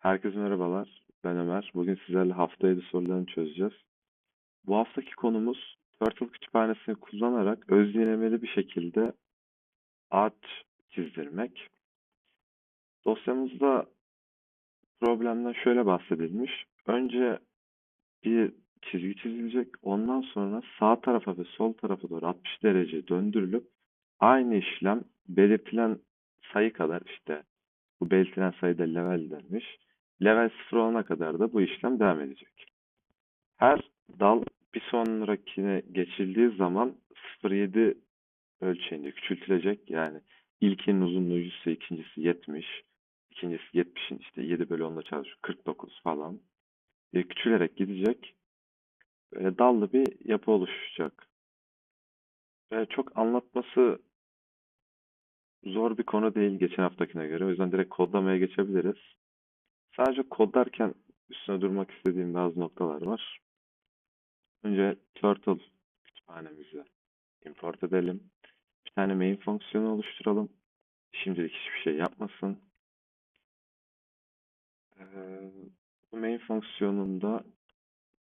Herkese merhabalar. Ben Ömer. Bugün sizlerle hafta 7 sorularını çözeceğiz. Bu haftaki konumuz Turtle kütüphanesini kullanarak özlenemeli bir şekilde ağaç çizdirmek. Dosyamızda problemden şöyle bahsedilmiş. Önce bir çizgi çizilecek. Ondan sonra sağ tarafa ve sol tarafa doğru 60 derece döndürülüp aynı işlem belirtilen sayı kadar işte bu belirtilen sayıda level denmiş. Level 0 olana kadar da bu işlem devam edecek. Her dal bir sonrakine geçildiği zaman 0.7 ölçeğinde küçültülecek. Yani ilkinin uzunluğu 100 ise ikincisi 70, ikincisi 70'in işte 7 bölü 10'la çarpıyor 49 falan. E, küçülerek gidecek. Böyle dallı bir yapı oluşacak. Ve çok anlatması zor bir konu değil geçen haftakine göre. O yüzden direkt kodlamaya geçebiliriz. Sadece kodlarken üstüne durmak istediğim bazı noktalar var. Önce Turtle kütüphanemizi import edelim. Bir tane main fonksiyonu oluşturalım. Şimdilik hiçbir şey yapmasın. Ee, bu main fonksiyonunda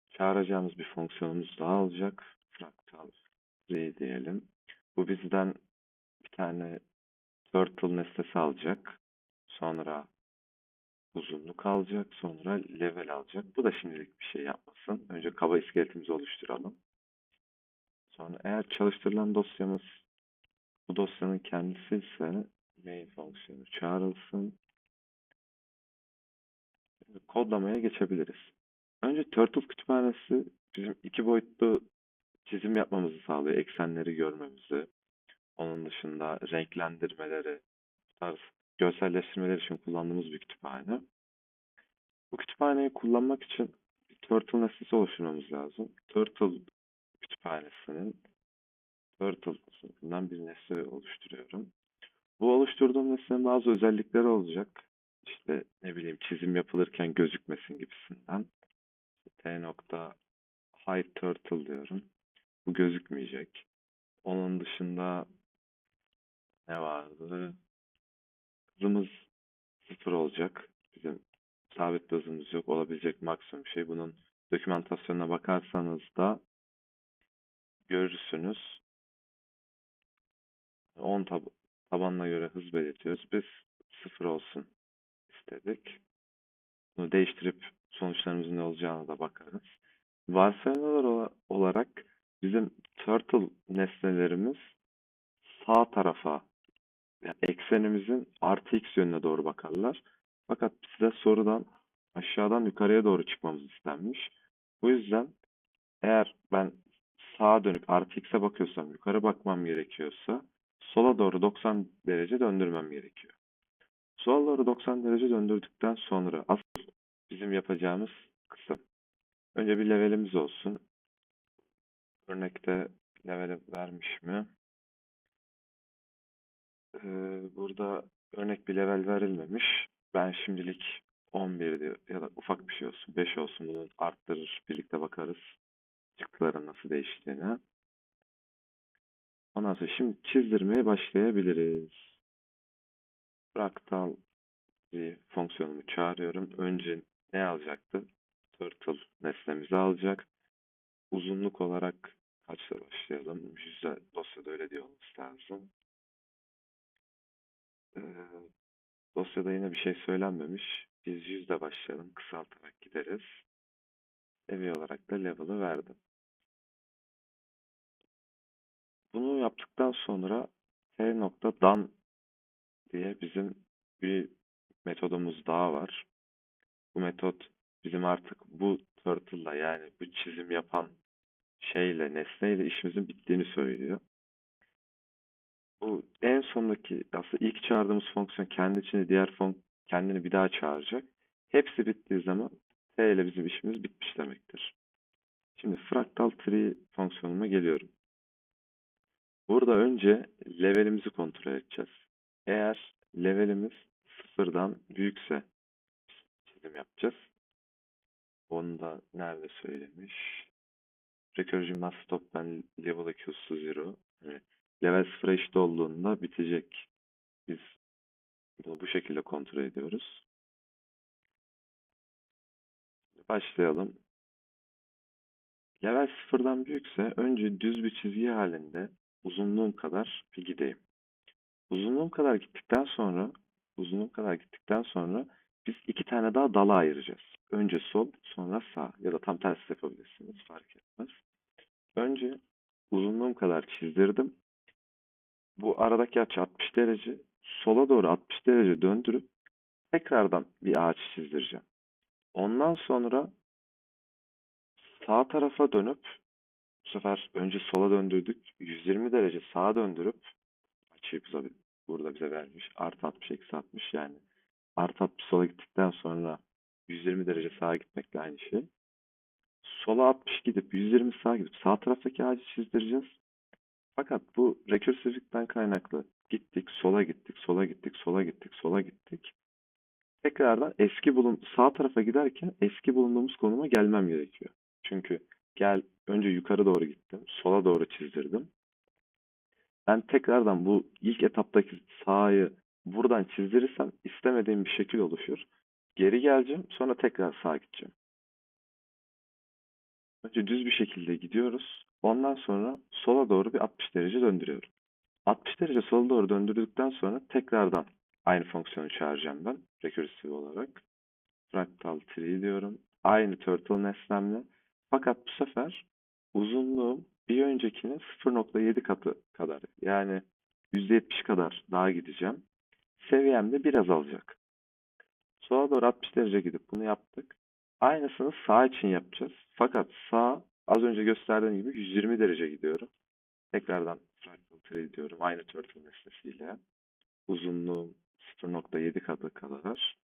çağıracağımız bir fonksiyonumuz daha olacak. Fractal z diyelim. Bu bizden bir tane turtle nesnesi alacak. Sonra uzunluk alacak. Sonra level alacak. Bu da şimdilik bir şey yapmasın. Önce kaba iskeletimizi oluşturalım. Sonra eğer çalıştırılan dosyamız bu dosyanın kendisi ise main fonksiyonu çağrılsın. Kodlamaya geçebiliriz. Önce Turtle kütüphanesi bizim iki boyutlu çizim yapmamızı sağlıyor. Eksenleri görmemizi. Onun dışında renklendirmeleri, tarz görselleştirmeler için kullandığımız bir kütüphane. Bu kütüphaneyi kullanmak için Turtle nesnesi oluşturmamız lazım. Turtle kütüphanesinin Turtle'ından bir nesne oluşturuyorum. Bu oluşturduğum nesnenin bazı özellikleri olacak. İşte ne bileyim çizim yapılırken gözükmesin gibisinden. T nokta hide turtle diyorum. Bu gözükmeyecek. Onun dışında ne vardı? Hızımız sıfır olacak. Bizim sabit bir hızımız yok. Olabilecek maksimum şey. Bunun dokümantasyonuna bakarsanız da görürsünüz. 10 tab tabanına göre hız belirtiyoruz. Biz sıfır olsun istedik. Bunu değiştirip sonuçlarımızın ne olacağına da bakarız. Varsayımlar ola- olarak bizim turtle nesnelerimiz sağ tarafa yani eksenimizin artı x yönüne doğru bakarlar. Fakat size sorudan aşağıdan yukarıya doğru çıkmamız istenmiş. Bu yüzden eğer ben sağa dönüp artı x'e bakıyorsam yukarı bakmam gerekiyorsa sola doğru 90 derece döndürmem gerekiyor. Sola doğru 90 derece döndürdükten sonra asıl bizim yapacağımız kısım. Önce bir levelimiz olsun. Örnekte leveli vermiş mi? Ee, burada örnek bir level verilmemiş. Ben şimdilik 11 diyor ya da ufak bir şey olsun 5 olsun bunu arttırır birlikte bakarız çıktıların nasıl değiştiğine. Ondan sonra şimdi çizdirmeye başlayabiliriz. Fraktal bir fonksiyonumu çağırıyorum. Önce ne alacaktı? Turtle nesnemizi alacak. Uzunluk olarak kaçla başlayalım? Yüzde dosyada öyle diyor olması lazım. Ee, dosyada yine bir şey söylenmemiş. Biz yüzde başlayalım. Kısaltarak gideriz. Seviye olarak da level'ı verdim. Bunu yaptıktan sonra t nokta dan diye bizim bir metodumuz daha var. Bu metot bizim artık bu turtle'la yani bu çizim yapan şeyle, nesneyle işimizin bittiğini söylüyor. Bu en sondaki aslında ilk çağırdığımız fonksiyon kendi içinde diğer fon kendini bir daha çağıracak. Hepsi bittiği zaman t ile bizim işimiz bitmiş demektir. Şimdi fractal tree fonksiyonuma geliyorum. Burada önce levelimizi kontrol edeceğiz. Eğer levelimiz sıfırdan büyükse çizim yapacağız. Onu da nerede söylemiş? Recursion must stop when level equals to zero. Yani level sıfıra eşit olduğunda bitecek. Biz bunu bu şekilde kontrol ediyoruz. Başlayalım. Level sıfırdan büyükse önce düz bir çizgi halinde uzunluğum kadar bir gideyim. Uzunluğum kadar gittikten sonra uzunluğum kadar gittikten sonra biz iki tane daha dala ayıracağız. Önce sol, sonra sağ ya da tam tersi yapabilirsiniz fark etmez. Önce uzunluğum kadar çizdirdim. Bu aradaki açı 60 derece. Sola doğru 60 derece döndürüp tekrardan bir ağaç çizdireceğim. Ondan sonra sağ tarafa dönüp bu sefer önce sola döndürdük. 120 derece sağa döndürüp açıyı bize, burada bize vermiş. Artı 60 eksi 60 yani. Artı 60 sola gittikten sonra 120 derece sağa gitmekle aynı şey. Sola 60 gidip 120 sağa gidip sağ taraftaki ağacı çizdireceğiz. Fakat bu rekürsiflikten kaynaklı gittik, sola gittik, sola gittik, sola gittik, sola gittik. Tekrardan eski bulun sağ tarafa giderken eski bulunduğumuz konuma gelmem gerekiyor. Çünkü gel önce yukarı doğru gittim, sola doğru çizdirdim. Ben tekrardan bu ilk etaptaki sağı buradan çizdirirsem istemediğim bir şekil oluşur. Geri geleceğim, sonra tekrar sağa gideceğim. Önce düz bir şekilde gidiyoruz. Ondan sonra sola doğru bir 60 derece döndürüyorum. 60 derece sola doğru döndürdükten sonra tekrardan aynı fonksiyonu çağıracağım ben recursive olarak. Fractal tree diyorum. Aynı turtle nesnemle. Fakat bu sefer uzunluğum bir öncekinin 0.7 katı kadar. Yani %70 kadar daha gideceğim. Seviyem de biraz alacak. Sola doğru 60 derece gidip bunu yaptık. Aynısını sağ için yapacağız. Fakat sağ az önce gösterdiğim gibi 120 derece gidiyorum. Tekrardan fractal tree diyorum. Aynı turtle nesnesiyle. Uzunluğum 0.7 katı kadar.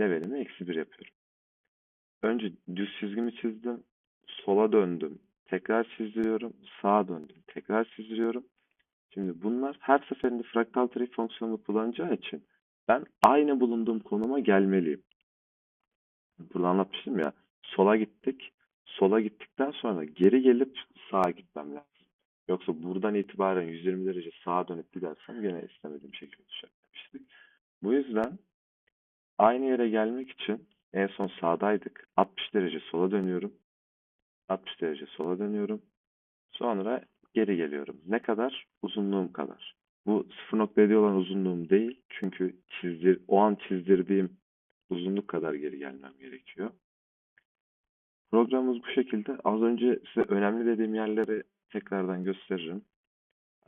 Levelimi eksi 1 yapıyorum. Önce düz çizgimi çizdim. Sola döndüm. Tekrar çizdiriyorum. Sağa döndüm. Tekrar çizdiriyorum. Şimdi bunlar her seferinde fractal tree fonksiyonunu kullanacağı için ben aynı bulunduğum konuma gelmeliyim. Burada anlatmıştım ya. Sola gittik. Sola gittikten sonra geri gelip sağa gitmem lazım. Yoksa buradan itibaren 120 derece sağa dönüp gidersem gene istemediğim şekilde demiştik. Bu yüzden aynı yere gelmek için en son sağdaydık. 60 derece sola dönüyorum. 60 derece sola dönüyorum. Sonra geri geliyorum. Ne kadar? Uzunluğum kadar. Bu 0.7 olan uzunluğum değil. Çünkü çizdir, o an çizdirdiğim uzunluk kadar geri gelmem gerekiyor. Programımız bu şekilde. Az önce size önemli dediğim yerleri tekrardan gösteririm.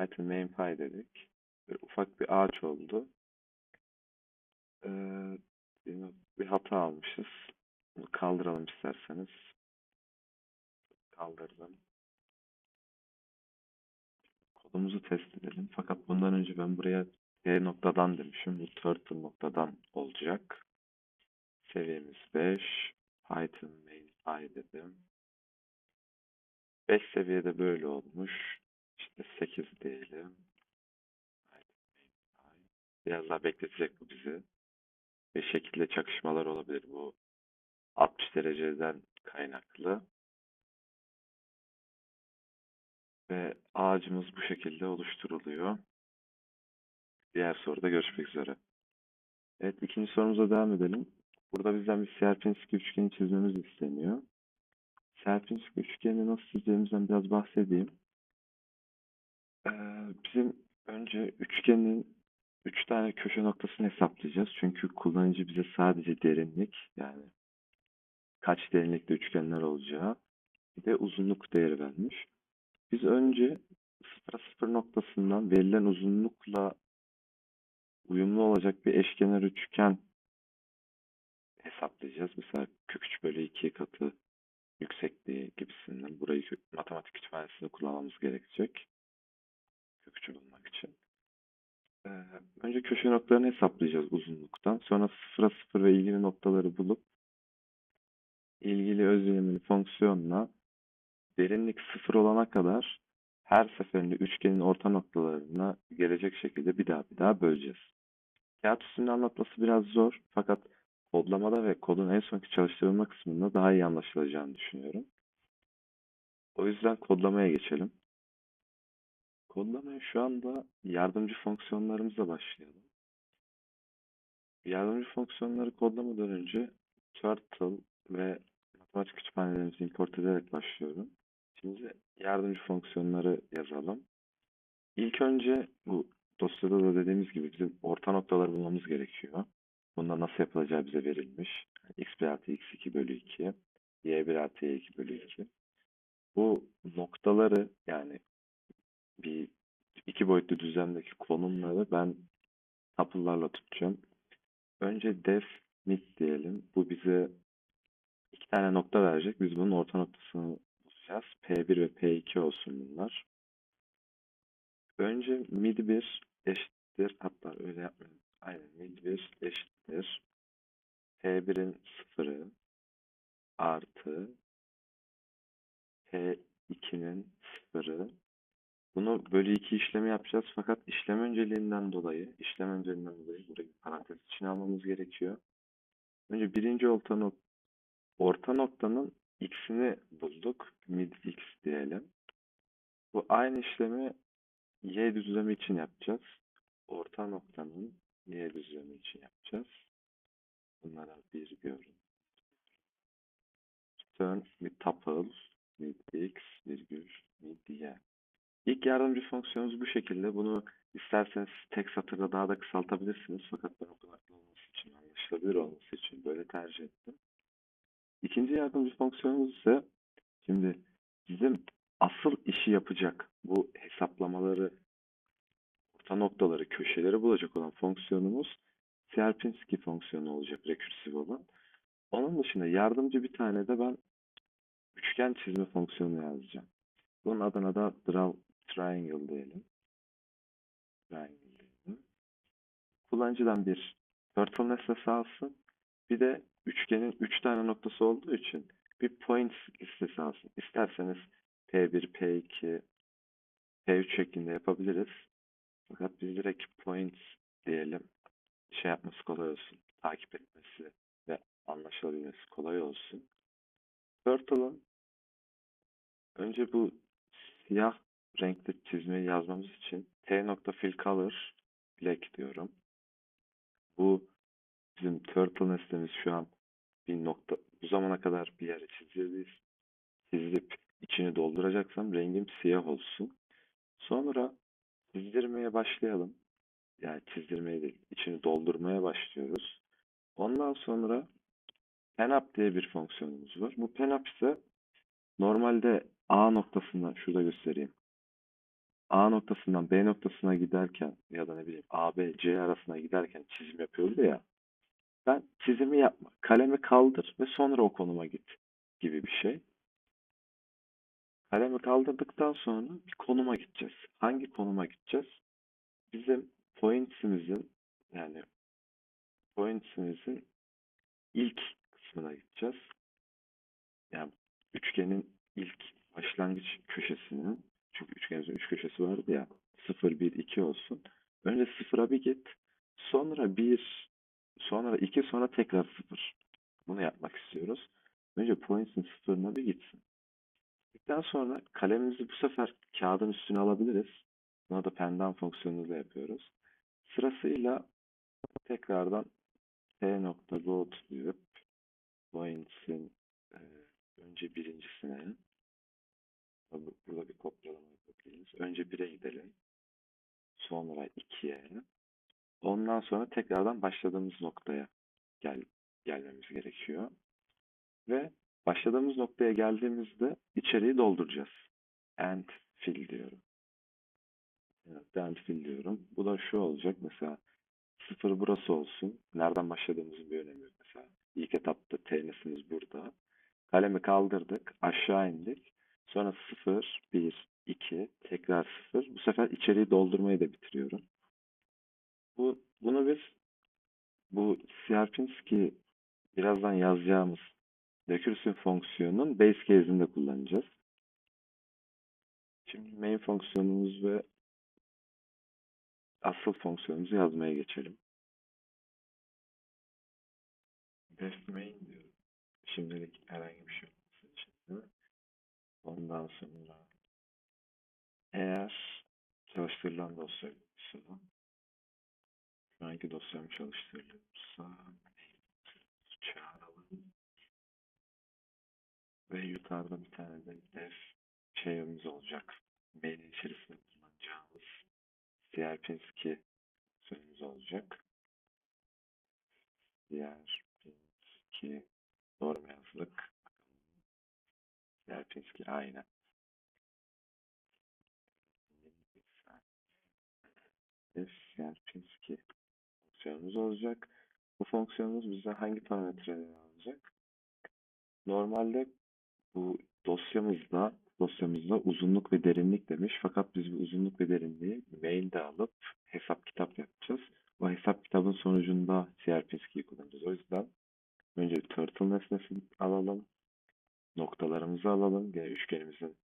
Item main pie dedik. Böyle ufak bir ağaç oldu. Ee, bir hata almışız. Bunu kaldıralım isterseniz. Kaldırdım. Kodumuzu test edelim. Fakat bundan önce ben buraya T noktadan demişim. Bu turtle noktadan olacak. Seviyemiz 5. Python i dedim. 5 seviyede böyle olmuş. İşte 8 diyelim. Biraz daha bekletecek bu bizi. Bir şekilde çakışmalar olabilir bu 60 dereceden kaynaklı. Ve ağacımız bu şekilde oluşturuluyor. Diğer soruda görüşmek üzere. Evet ikinci sorumuza devam edelim. Burada bizden bir Sierpinski üçgeni çizmemiz isteniyor. Sierpinski üçgenini nasıl çizeceğimizden biraz bahsedeyim. Ee, bizim önce üçgenin üç tane köşe noktasını hesaplayacağız. Çünkü kullanıcı bize sadece derinlik yani kaç derinlikte üçgenler olacağı bir de uzunluk değeri vermiş. Biz önce 0 0 noktasından verilen uzunlukla uyumlu olacak bir eşkenar üçgen hesaplayacağız. Mesela kök 3 bölü 2 katı yüksekliği gibisinden. Burayı matematik kütüphanesinde kullanmamız gerekecek. Kök 3'ü bulmak için. Ee, önce köşe noktalarını hesaplayacağız uzunluktan. Sonra 0'a 0 ve ilgili noktaları bulup ilgili öz fonksiyonla derinlik 0 olana kadar her seferinde üçgenin orta noktalarına gelecek şekilde bir daha bir daha böleceğiz. Kağıt üstünde anlatması biraz zor fakat kodlamada ve kodun en sonki çalıştırılma kısmında daha iyi anlaşılacağını düşünüyorum. O yüzden kodlamaya geçelim. Kodlamaya şu anda yardımcı fonksiyonlarımızla başlayalım. Yardımcı fonksiyonları kodlamadan önce turtle ve matematik kütüphanelerimizi import ederek başlıyorum. Şimdi yardımcı fonksiyonları yazalım. İlk önce bu dosyada da dediğimiz gibi bizim orta noktaları bulmamız gerekiyor. Bunda nasıl yapılacağı bize verilmiş. x1 artı x2 bölü 2, y1 artı y2 bölü 2. Bu noktaları yani bir iki boyutlu düzlemdeki konumları ben tuple'larla tutacağım. Önce def mid diyelim. Bu bize iki tane nokta verecek. Biz bunun orta noktasını bulacağız. P1 ve P2 olsun bunlar. Önce mid 1 eşittir. Hatta öyle yapmayalım. Aynen mid 1 eşittir. P1'in sıfırı artı P2'nin sıfırı. Bunu bölü 2 işlemi yapacağız. Fakat işlem önceliğinden dolayı, işlem önceliğinden dolayı burayı parantez içine almamız gerekiyor. Önce birinci orta, nok orta noktanın x'ini bulduk. Mid x diyelim. Bu aynı işlemi y düzlemi için yapacağız. Orta noktanın y düzlemi için yapacağız. Bunlara bir görün. Return bir tuple mid x virgül mid y. İlk yardımcı fonksiyonumuz bu şekilde. Bunu isterseniz tek satırda daha da kısaltabilirsiniz. Fakat ben okunaklı olması için, anlaşılabilir olması için böyle tercih ettim. İkinci yardımcı fonksiyonumuz ise şimdi bizim asıl işi yapacak bu hesaplamaları, orta noktaları, köşeleri bulacak olan fonksiyonumuz Sierpinski fonksiyonu olacak, rekursif olan. Onun dışında yardımcı bir tane de ben üçgen çizme fonksiyonu yazacağım. Bunun adına da draw triangle diyelim. Triangle diyelim. Kullanıcıdan bir turtle nesnesi alsın. Bir de üçgenin üç tane noktası olduğu için bir points listesi alsın. İsterseniz P1, P2, P3 şeklinde yapabiliriz. Fakat biz direkt points diyelim. Şey yapması kolay olsun. Takip etmesi ve anlaşılabilmesi kolay olsun. Turtle'ın önce bu siyah renkli çizmeyi yazmamız için t nokta fill color black diyorum. Bu bizim turtle nesnemiz şu an bir nokta bu zamana kadar bir yere çizeceğiz. Çizip içini dolduracaksam rengim siyah olsun. Sonra çizdirmeye başlayalım. Yani çizdirmeye değil, içini doldurmaya başlıyoruz. Ondan sonra penup diye bir fonksiyonumuz var. Bu penup ise normalde A noktasından şurada göstereyim. A noktasından B noktasına giderken ya da ne bileyim A, B, C arasına giderken çizim yapıyordu ya. Ben çizimi yapma. Kalemi kaldır ve sonra o konuma git gibi bir şey. Kalemi kaldırdıktan sonra bir konuma gideceğiz. Hangi konuma gideceğiz? Bizim points'imizin yani points'imizin ilk kısmına gideceğiz. Yani üçgenin ilk başlangıç köşesinin çünkü üçgenimizin üç köşesi vardı ya 0, 1, 2 olsun. Önce sıfıra bir git. Sonra 1, sonra 2, sonra tekrar 0. Bunu yapmak istiyoruz. Önce points'in sıfırına bir gitsin. Gittikten sonra kalemimizi bu sefer kağıdın üstüne alabiliriz. Buna da pendan fonksiyonuyla yapıyoruz. Sırasıyla tekrardan t nokta root diyor points'in e, önce birincisine burada bir kopyalama yapabiliriz. Önce 1'e gidelim. Sonra 2'ye. Ondan sonra tekrardan başladığımız noktaya gel gelmemiz gerekiyor. Ve başladığımız noktaya geldiğimizde içeriği dolduracağız. End fill diyorum. Evet, end fill diyorum. Bu da şu olacak. Mesela sıfır burası olsun. Nereden başladığımızın bir önemi yok. Mesela ilk etapta t'nesimiz burada. Kalemi kaldırdık. Aşağı indik. Sonra 0, 1, 2, tekrar 0. Bu sefer içeriği doldurmayı da bitiriyorum. Bu, bunu biz bu Sierpinski birazdan yazacağımız recursive fonksiyonun base case'inde kullanacağız. Şimdi main fonksiyonumuz ve asıl fonksiyonumuzu yazmaya geçelim. Def main diyorum. Şimdilik herhangi bir şey olması için. Ondan sonra eğer çalıştırılan dosya şu anki dosyam çalıştırılıyorsa çağıralım. Ve yukarıda bir tane de def şeyimiz olacak. Mailin içerisinde kullanacağımız CRPinski sözümüz olacak. CRPinski doğru mu yazdık? CRPinski aynen. Def CRPinski fonksiyonumuz olacak. Bu fonksiyonumuz bize hangi parametreleri alacak? Normalde bu dosyamızda dosyamızda uzunluk ve derinlik demiş. Fakat biz bu uzunluk ve derinliği mailde alıp hesap kitap yapacağız. O hesap kitabın sonucunda CRPSK'yi kullanacağız. O yüzden önce bir turtle nesnesini alalım. Noktalarımızı alalım. Gene üçgenimizin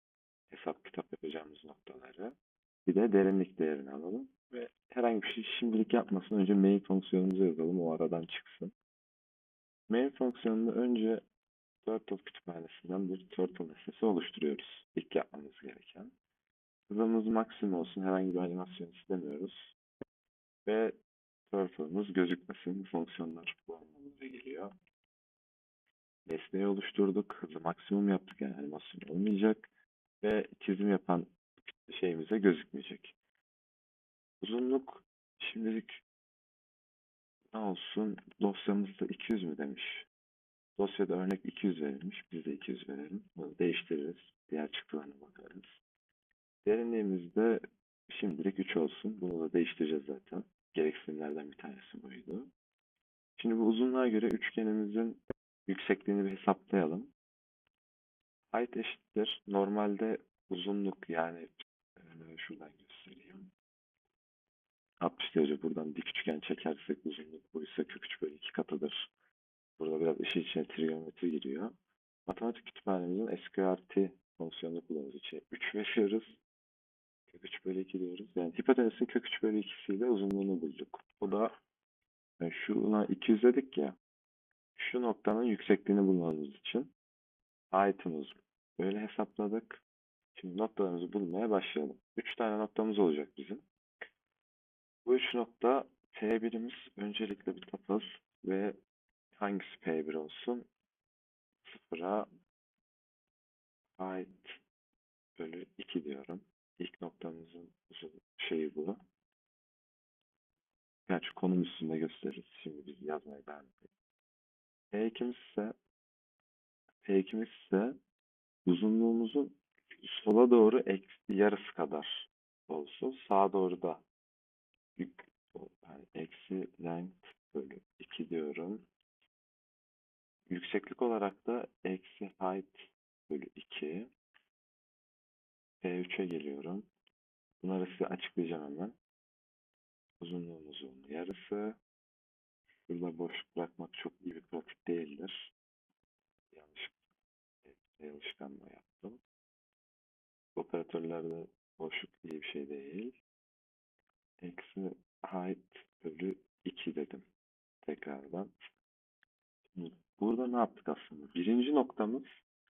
hesap kitap yapacağımız noktaları. Bir de derinlik değerini alalım. Ve herhangi bir şey şimdilik yapmasın. Önce main fonksiyonumuzu yazalım. O aradan çıksın. Main fonksiyonunu önce Turtle kütüphanesinden bir turtle nesnesi oluşturuyoruz. İlk yapmamız gereken. Hızımız maksimum olsun. Herhangi bir animasyon istemiyoruz. Ve turtle'ımız gözükmesin. Fonksiyonlar bu anlamlara geliyor. Nesneyi oluşturduk. Hızı maksimum yaptık. Yani animasyon olmayacak. Ve çizim yapan şeyimize gözükmeyecek. Uzunluk şimdilik ne olsun? Dosyamızda 200 mü demiş. Dosyada örnek 200 verilmiş. Biz de 200 verelim. Bunu değiştiririz. Diğer çıktılarına bakarız. Derinliğimizde şimdilik 3 olsun. Bunu da değiştireceğiz zaten. Gereksinimlerden bir tanesi buydu. Şimdi bu uzunluğa göre üçgenimizin yüksekliğini bir hesaplayalım. Height eşittir. Normalde uzunluk yani e, şuradan göstereyim. 60 derece buradan dik üçgen çekersek uzunluk buysa kök 3 bölü 2 katıdır. Burada biraz işin içine trigonometri giriyor. Matematik kütüphanemizin SQRT fonksiyonunu kullanıyoruz için 3 veriyoruz. Kök 3 bölü 2 diyoruz. Yani hipotenüsün kök 3 bölü 2'siyle uzunluğunu bulduk. Bu da yani şuna 200 dedik ya. Şu noktanın yüksekliğini bulmamız için height'ımız böyle hesapladık. Şimdi noktalarımızı bulmaya başlayalım. 3 tane noktamız olacak bizim. Bu üç nokta P1'imiz öncelikle bir tapaz ve hangisi P1 olsun? Sıfıra height bölü 2 diyorum. İlk noktamızın şeyi bu. Gerçi konum üstünde gösteririz. Şimdi biz yazmaya devam edelim. P2'miz ise P2'miz ise uzunluğumuzun sola doğru eksi yarısı kadar olsun. Sağa doğru da yani eksi length bölü 2 diyorum. Yükseklik olarak da eksi height bölü 2. P3'e geliyorum. Bunları size açıklayacağım hemen. Uzunluğumuzun yarısı. Şurada boşluk bırakmak çok iyi bir pratik değildir. Yanlış yanlışlıkla yaptım. Operatörlerde boşluk iyi bir şey değil. Eksi height bölü 2 dedim. Tekrardan. Burada ne yaptık aslında? Birinci noktamız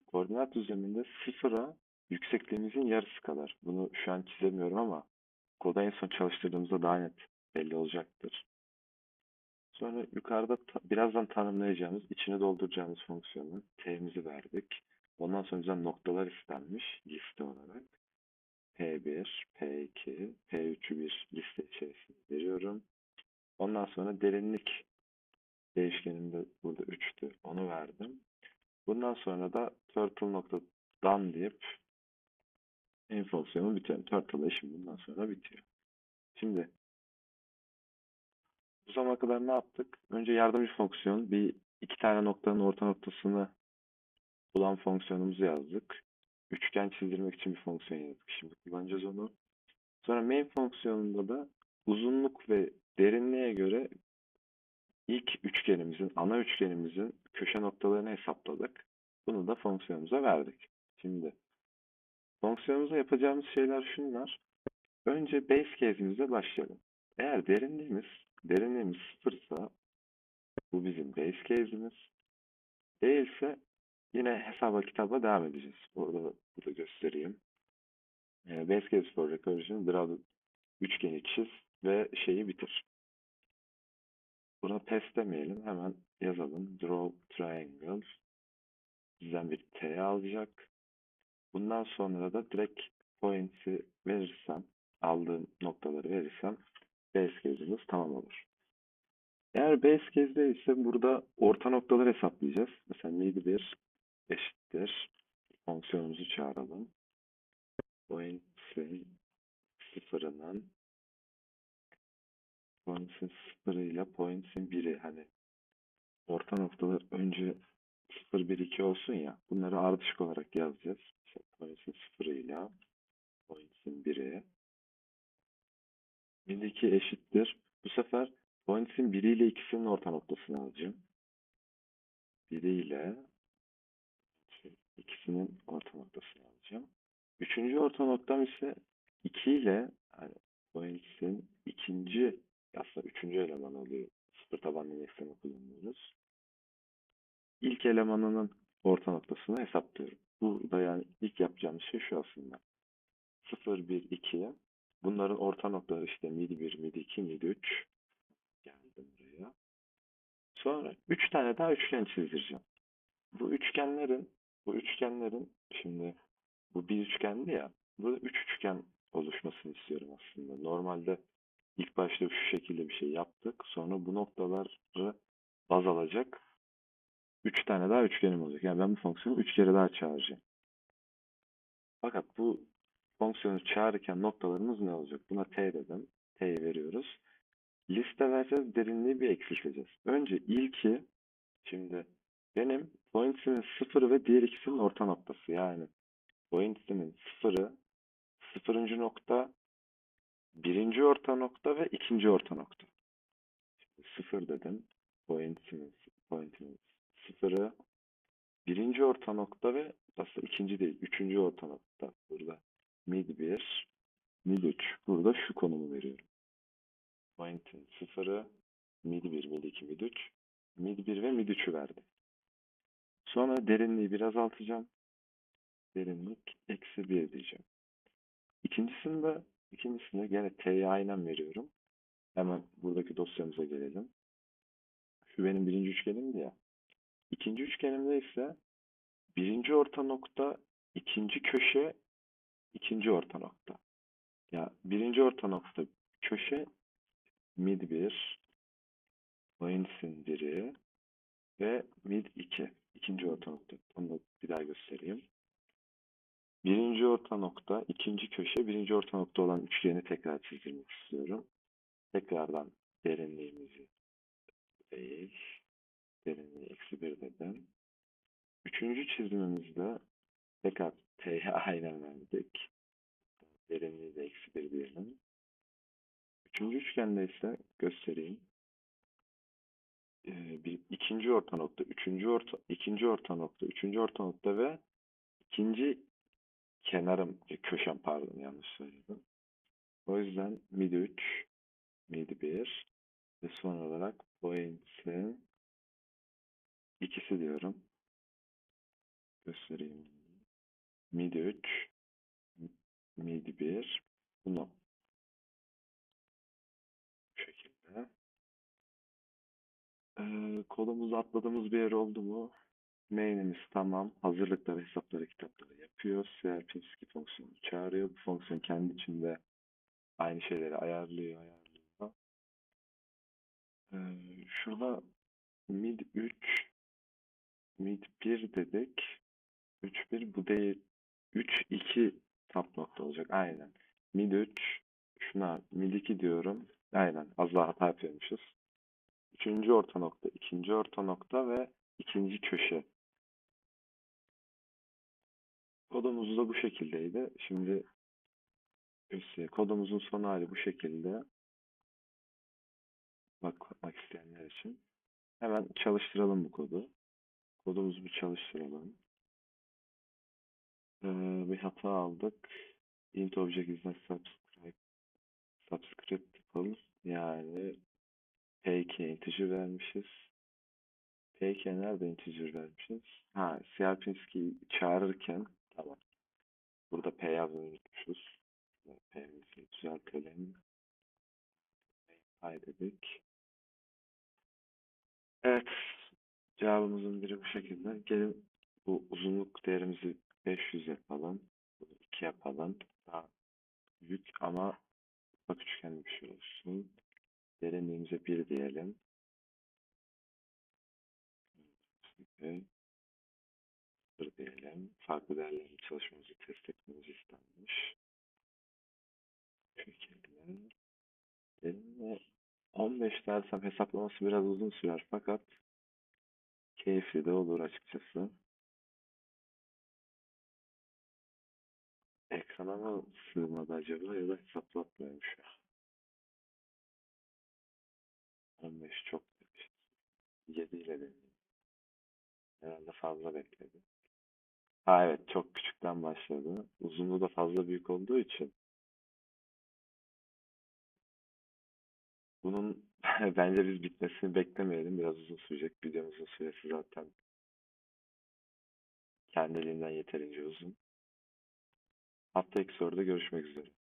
koordinat düzleminde sıfıra yüksekliğimizin yarısı kadar. Bunu şu an çizemiyorum ama koda en son çalıştırdığımızda daha net belli olacaktır. Sonra yukarıda ta- birazdan tanımlayacağımız, içine dolduracağımız fonksiyonu t'mizi verdik. Ondan sonra bizden noktalar istenmiş liste olarak. P1, P2, P3'ü bir liste içerisinde veriyorum. Ondan sonra derinlik değişkenim de burada 3'tü. Onu verdim. Bundan sonra da turtle nokta done deyip en fonksiyonu bitiyor. Turtle işim bundan sonra bitiyor. Şimdi bu zamana kadar ne yaptık? Önce yardımcı fonksiyon bir iki tane noktanın orta noktasını bulan fonksiyonumuzu yazdık. Üçgen çizdirmek için bir fonksiyon yazdık. Şimdi kullanacağız onu. Sonra main fonksiyonunda da uzunluk ve derinliğe göre ilk üçgenimizin, ana üçgenimizin köşe noktalarını hesapladık. Bunu da fonksiyonumuza verdik. Şimdi fonksiyonumuza yapacağımız şeyler şunlar. Önce base case'imize başlayalım. Eğer derinliğimiz, derinliğimiz sıfırsa bu bizim base case'imiz. Değilse yine hesaba kitaba devam edeceğiz. Burada, burada göstereyim. Ee, base case for recursion, draw üçgeni çiz ve şeyi bitir. Buna pes demeyelim. Hemen yazalım. Draw triangle. bizden bir T alacak. Bundan sonra da direkt point'i verirsem, aldığım noktaları verirsem base case'imiz tamam olur. Eğer base case'de ise burada orta noktaları hesaplayacağız. Mesela mid 1 eşittir. Fonksiyonumuzu çağıralım. Point'in sıfırının point'in sıfırıyla point'in biri hani orta noktalar önce 0, 1, 2 olsun ya. Bunları ardışık olarak yazacağız. Mesela point'in sıfırıyla point'in biri. Mid 2 eşittir. Bu sefer point'in biriyle ikisinin orta noktasını alacağım. Biriyle ikisinin orta noktasını alacağım. Üçüncü orta noktam ise 2 ile hani point'in ikinci aslında üçüncü eleman oluyor. Sıfır tabanlı indeksini kullanıyoruz. İlk elemanının orta noktasını hesaplıyorum. Burada yani ilk yapacağımız şey şu aslında. 0, 1, 2. Bunların orta noktaları işte mid 1, mid 2, mid 3. Geldim buraya. Sonra 3 tane daha üçgen çizdireceğim. Bu üçgenlerin bu üçgenlerin şimdi bu bir üçgendi ya. Burada üç üçgen oluşmasını istiyorum aslında. Normalde ilk başta şu şekilde bir şey yaptık. Sonra bu noktaları baz alacak. Üç tane daha üçgenim olacak. Yani ben bu fonksiyonu üç kere daha çağıracağım. Fakat bu fonksiyonu çağırırken noktalarımız ne olacak? Buna t dedim. t'yi veriyoruz. Liste vereceğiz. Derinliği bir eksilteceğiz. Önce ilki şimdi benim pointsimin sıfırı ve diğer ikisinin orta noktası. Yani pointsimin sıfırı sıfırıncı nokta birinci orta nokta ve ikinci orta nokta. Şimdi sıfır dedim. Pointsimin, pointimin sıfırı birinci orta nokta ve aslında ikinci değil. Üçüncü orta nokta. Burada mid 1, mid 3. Burada şu konumu veriyorum. Point'in sıfırı mid 1, mid 2, mid 3. Mid 1 ve mid 3'ü verdim. Sonra derinliği biraz azaltacağım. Derinlik eksi 1 diyeceğim. İkincisinde, ikincisinde gene t'ye aynen veriyorum. Hemen buradaki dosyamıza gelelim. Şu benim birinci üçgenimdi ya. İkinci üçgenimde ise birinci orta nokta, ikinci köşe, ikinci orta nokta. Ya birinci orta nokta köşe mid 1, pointsin biri ve mid 2. İkinci orta nokta. Onu da bir daha göstereyim. Birinci orta nokta, ikinci köşe, birinci orta nokta olan üçgeni tekrar çizdirmek istiyorum. Tekrardan derinliğimizi değil, derinliği eksi bir dedim. Üçüncü çizimimizde tekrar t'ye aynen verdik. Derinliği de eksi bir diyelim. Üçüncü üçgende ise göstereyim. Ee, bir ikinci orta nokta, üçüncü orta, ikinci orta nokta, üçüncü orta nokta ve ikinci kenarım, e, köşem pardon yanlış söyledim. O yüzden mid 3, mid 1 ve son olarak point'in ikisi diyorum. Göstereyim. Mid 3, mid 1, bunu bu şekilde. Ee, kolumuzu atladığımız bir yer oldu mu? Main'imiz tamam. Hazırlıkları, hesapları, kitapları yapıyor. CRP2 fonksiyonu çağırıyor. Bu fonksiyon kendi içinde aynı şeyleri ayarlıyor, ayarlıyor. Ee, şurada mid 3, mid 1 dedik. 3 1 bu değil. 3 2 tap nokta olacak. Aynen. Mid 3 şuna mid 2 diyorum. Aynen. Az daha hata yapıyormuşuz. Üçüncü orta nokta, ikinci orta nokta ve ikinci köşe. Kodumuz da bu şekildeydi. Şimdi işte kodumuzun son hali bu şekilde. Bakmak isteyenler için. Hemen çalıştıralım bu kodu. Kodumuzu bir çalıştıralım. Ee, bir hata aldık. int object is not subscribe, subscriptable yani p2 integer vermişiz. p2 nerede integer vermişiz? Ha, Sierpinski'yi çağırırken tamam. Burada p yazmayı unutmuşuz. P'mizi düzeltelim. Pay dedik. Evet. Cevabımızın biri bu şekilde. Gelin Bu uzunluk değerimizi 500 yapalım. Bunu 2 yapalım. Daha büyük ama ufak üçgenli bir şey olsun. Derinliğimize 1 diyelim. Ve 0 diyelim. Farklı değerlerin çalışmamızı test etmemiz istenmiş. Şu şekilde. Derinliğe 15 dersem hesaplaması biraz uzun sürer fakat keyifli de olur açıkçası. Ekrana mı sığmadı acaba ya da hesaplatmıyormuş ya. 15 çok demiş. 7 ile deneyim. Herhalde fazla bekledi. Ha evet çok küçükten başladı. Uzunluğu da fazla büyük olduğu için. Bunun bence biz bitmesini beklemeyelim. Biraz uzun sürecek. Videomuzun süresi zaten kendiliğinden yeterince uzun. Haftaki soruda görüşmek üzere.